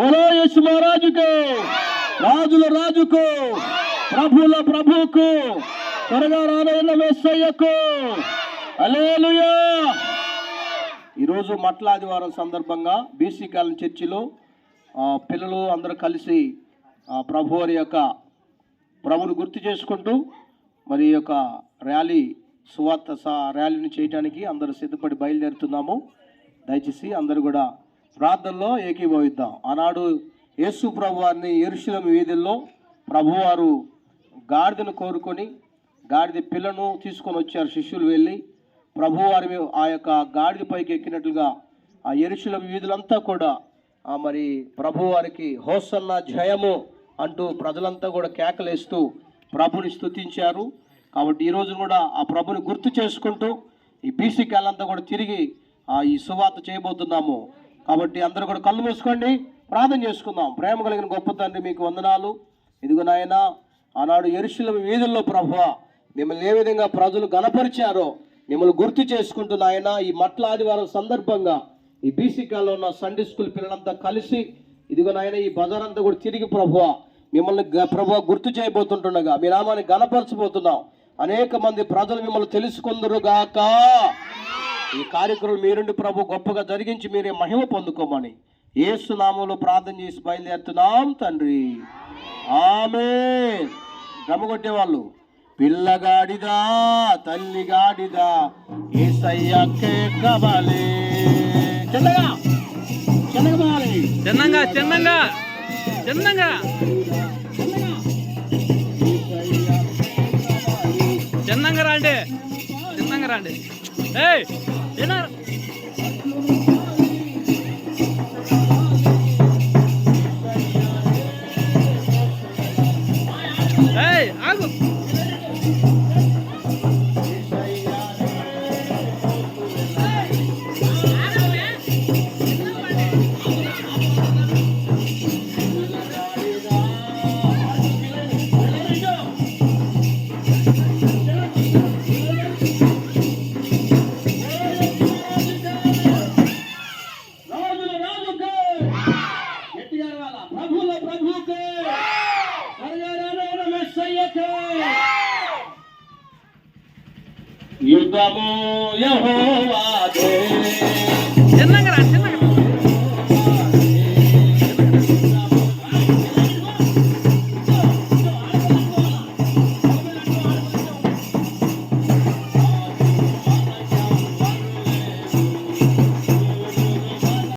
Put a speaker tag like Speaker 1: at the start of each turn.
Speaker 1: బోలో యేసు మహారాజుకు రాజుల రాజుకు ప్రభుల ప్రభుకు త్వరగా రానైన మెస్సయ్యకు. అలేలుయా ఈరోజు మట్ల ఆదివారం సందర్భంగా బీసీ కాలం చర్చిలో పిల్లలు అందరూ కలిసి ఆ, ప్రభు వారి యొక్క ప్రభుని గుర్తు చేసుకుంటూ మరి యొక్క ర్యాలీ సువార్త సా ర్యాలీని చేయడానికి అందరూ సిద్ధపడి బయలుదేరుతున్నాము. దయచేసి అందరూ కూడా ప్రార్థనలో ఏకీభవిద్దాం. ఆనాడు యేసు ప్రభు వారిని ఎరుశలం వీధుల్లో ప్రభువారు గాడిదను కోరుకొని గాడిద పిల్లను తీసుకొని వచ్చారు. శిష్యులు వెళ్ళి ప్రభువారి ఆ యొక్క గాడిద పైకి ఎక్కినట్లుగా ఆ ఎరుశలం వీధులంతా కూడా మరి ప్రభువారికి హోసన్న జయము అంటూ ప్రజలంతా కూడా కేకలేస్తూ ప్రభుని స్తుతించారు. కాబట్టి ఈరోజు కూడా ఆ ప్రభుని గుర్తు చేసుకుంటూ ఈ బీసీ కాలంతా కూడా తిరిగి ఆ ఈ సువార్త చేయబోతున్నాము. కాబట్టి అందరూ కూడా కళ్ళు మూసుకోండి ప్రార్థన చేసుకుందాం. ప్రేమ కలిగిన గొప్ప తండ్రి మీకు వందనాలు. ఇదిగో నాయన ఆనాడు ఎరుషుల వీధుల్లో ప్రభు మిమ్మల్ని ఏ విధంగా ప్రజలు గణపరిచారో మిమ్మల్ని గుర్తు చేసుకుంటున్నాయన ఈ మట్ల ఆదివారం సందర్భంగా ఈ బీసీ కాలంలో ఉన్న సండే స్కూల్ పిల్లలంతా కలిసి ఇదిగో నాయన ఈ బజార్ అంతా కూడా తిరిగి ప్రభువ మిమ్మల్ని గ- ప్రభువ గుర్తు చేయబోతుంటుండగా మీ నామాన్ని గణపరచబోతున్నాం. అనేక మంది ప్రజలు మిమ్మల్ని తెలుసుకుందరుగాక ఈ కార్యక్రమం మీరుండి ప్రభు గొప్పగా జరిగించి మీరే మహిమ పొందుకోమని ఏసునామంలో ప్రార్థన చేసి బయలుదేరుతున్నాం తండ్రి. ఆమె గమగొట్టే వాళ్ళు పిల్లగాడిదా తల్లిగాడిదా ఏసయ్యకే కబలే. చిన్నగా చిన్నగా
Speaker 2: చిన్నంగా చిన్నంగా చిన్నంగా చిన్నంగా రాండి చిన్నంగా రాండి.
Speaker 1: ஏய் என்ன ஏய் ஆகும் యుద్ధము యెహోవాదే.
Speaker 2: చిన్నంగా రా చిన్న